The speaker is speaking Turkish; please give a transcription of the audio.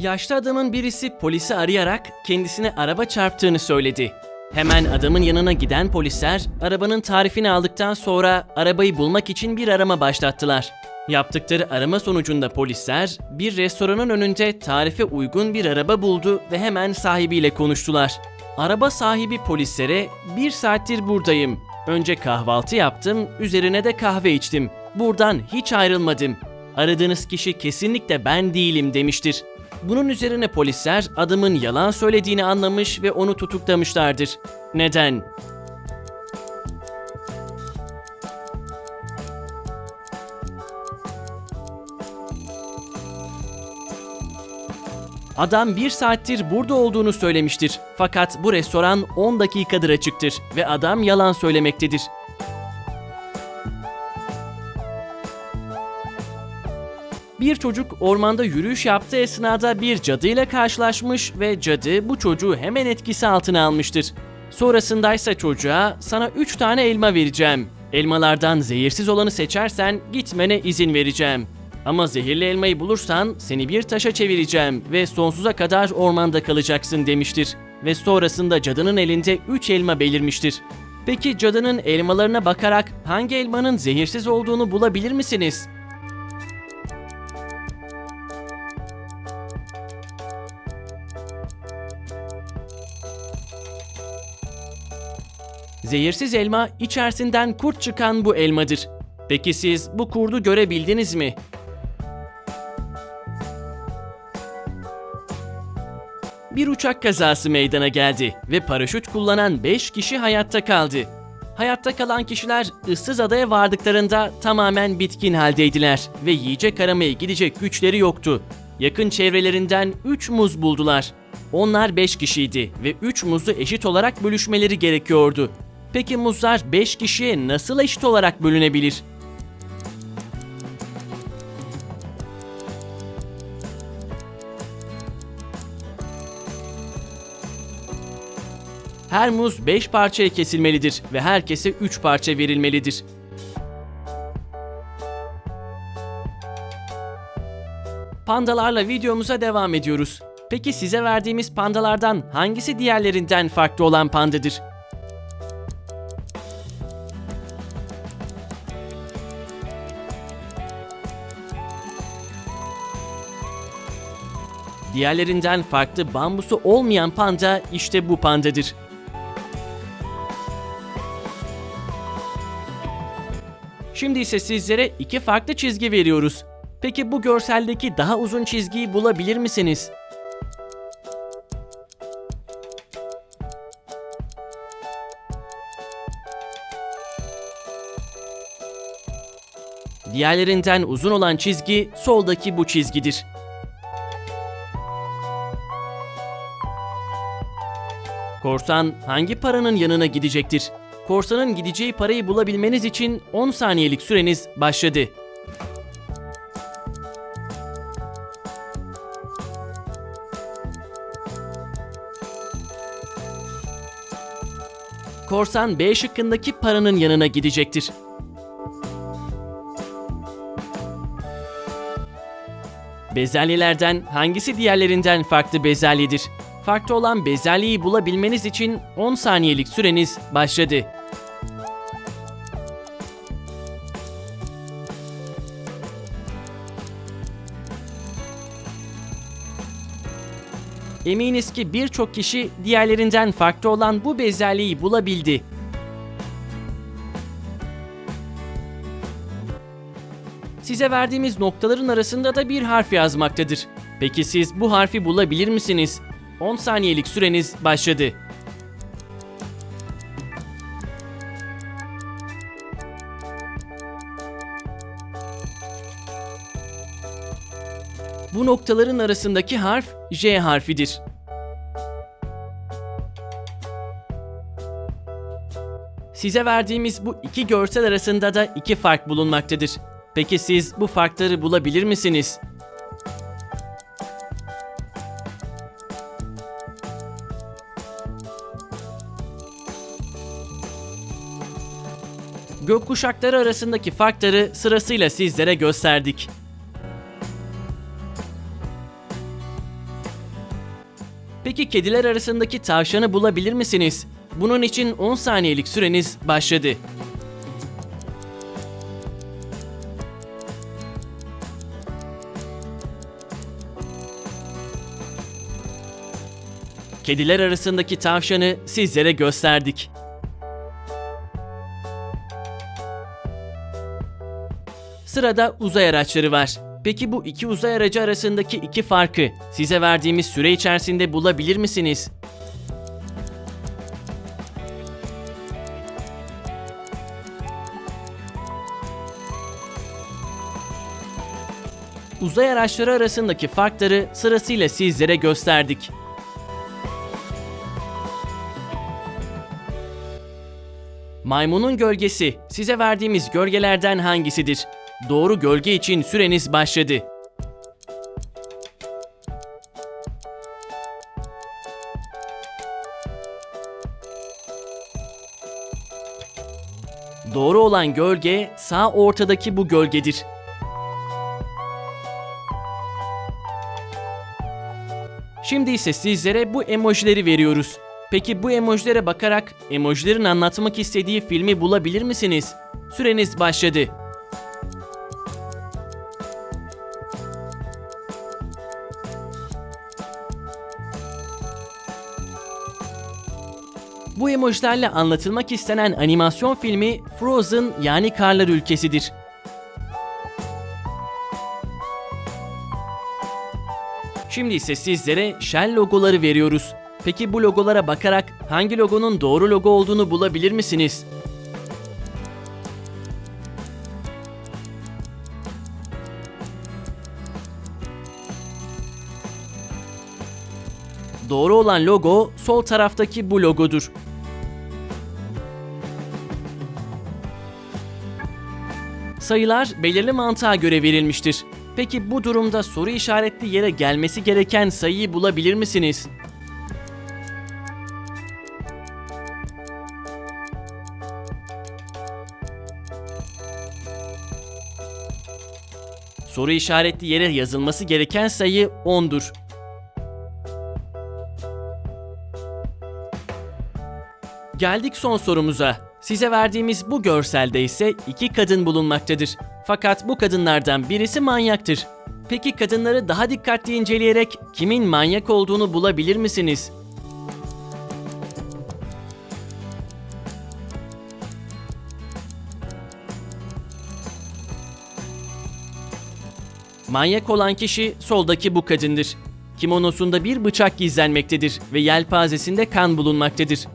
Yaşlı adamın birisi polisi arayarak kendisine araba çarptığını söyledi. Hemen adamın yanına giden polisler arabanın tarifini aldıktan sonra arabayı bulmak için bir arama başlattılar. Yaptıkları arama sonucunda polisler bir restoranın önünde tarife uygun bir araba buldu ve hemen sahibiyle konuştular. Araba sahibi polislere bir saattir buradayım. Önce kahvaltı yaptım, üzerine de kahve içtim. Buradan hiç ayrılmadım. Aradığınız kişi kesinlikle ben değilim demiştir. Bunun üzerine polisler adamın yalan söylediğini anlamış ve onu tutuklamışlardır. Neden? Adam bir saattir burada olduğunu söylemiştir. Fakat bu restoran 10 dakikadır açıktır ve adam yalan söylemektedir. Bir çocuk ormanda yürüyüş yaptığı esnada bir cadıyla karşılaşmış ve cadı bu çocuğu hemen etkisi altına almıştır. Sonrasındaysa çocuğa sana 3 tane elma vereceğim. Elmalardan zehirsiz olanı seçersen gitmene izin vereceğim. Ama zehirli elmayı bulursan seni bir taşa çevireceğim ve sonsuza kadar ormanda kalacaksın demiştir. Ve sonrasında cadının elinde 3 elma belirmiştir. Peki cadının elmalarına bakarak hangi elmanın zehirsiz olduğunu bulabilir misiniz? Zehirsiz elma içerisinden kurt çıkan bu elmadır. Peki siz bu kurdu görebildiniz mi? Bir uçak kazası meydana geldi ve paraşüt kullanan 5 kişi hayatta kaldı. Hayatta kalan kişiler ıssız adaya vardıklarında tamamen bitkin haldeydiler ve yiyecek aramaya gidecek güçleri yoktu. Yakın çevrelerinden 3 muz buldular. Onlar 5 kişiydi ve 3 muzu eşit olarak bölüşmeleri gerekiyordu. Peki muzlar 5 kişiye nasıl eşit olarak bölünebilir? Her muz 5 parçaya kesilmelidir ve herkese 3 parça verilmelidir. Pandalarla videomuza devam ediyoruz. Peki size verdiğimiz pandalardan hangisi diğerlerinden farklı olan pandadır? Diğerlerinden farklı bambusu olmayan panda işte bu pandadır. Şimdi ise sizlere iki farklı çizgi veriyoruz. Peki bu görseldeki daha uzun çizgiyi bulabilir misiniz? Diğerlerinden uzun olan çizgi soldaki bu çizgidir. Korsan hangi paranın yanına gidecektir? Korsanın gideceği parayı bulabilmeniz için 10 saniyelik süreniz başladı. Korsan B şıkkındaki paranın yanına gidecektir. Bezelyelerden hangisi diğerlerinden farklı bezelyedir? Farklı olan bezelyeyi bulabilmeniz için 10 saniyelik süreniz başladı. Eminiz ki birçok kişi diğerlerinden farklı olan bu bezelyeyi bulabildi. Size verdiğimiz noktaların arasında da bir harf yazmaktadır. Peki siz bu harfi bulabilir misiniz? 10 saniyelik süreniz başladı. Bu noktaların arasındaki harf J harfidir. Size verdiğimiz bu iki görsel arasında da iki fark bulunmaktadır. Peki siz bu farkları bulabilir misiniz? Gökkuşakları arasındaki farkları sırasıyla sizlere gösterdik. Peki kediler arasındaki tavşanı bulabilir misiniz? Bunun için 10 saniyelik süreniz başladı. Kediler arasındaki tavşanı sizlere gösterdik. Sırada uzay araçları var. Peki bu iki uzay aracı arasındaki iki farkı size verdiğimiz süre içerisinde bulabilir misiniz? Uzay araçları arasındaki farkları sırasıyla sizlere gösterdik. Maymunun gölgesi size verdiğimiz gölgelerden hangisidir? Doğru gölge için süreniz başladı. Doğru olan gölge sağ ortadaki bu gölgedir. Şimdi ise sizlere bu emojileri veriyoruz. Peki bu emojilere bakarak emojilerin anlatmak istediği filmi bulabilir misiniz? Süreniz başladı. Emojilerle anlatılmak istenen animasyon filmi Frozen yani Karlar Ülkesidir. Şimdi ise sizlere Shell logoları veriyoruz. Peki bu logolara bakarak hangi logonun doğru logo olduğunu bulabilir misiniz? Doğru olan logo sol taraftaki bu logodur. Sayılar belirli mantığa göre verilmiştir. Peki bu durumda soru işaretli yere gelmesi gereken sayıyı bulabilir misiniz? Soru işaretli yere yazılması gereken sayı 10'dur. Geldik son sorumuza. Size verdiğimiz bu görselde ise iki kadın bulunmaktadır. Fakat bu kadınlardan birisi manyaktır. Peki kadınları daha dikkatli inceleyerek kimin manyak olduğunu bulabilir misiniz? Manyak olan kişi soldaki bu kadındır. Kimonosunda bir bıçak gizlenmektedir ve yelpazesinde kan bulunmaktadır.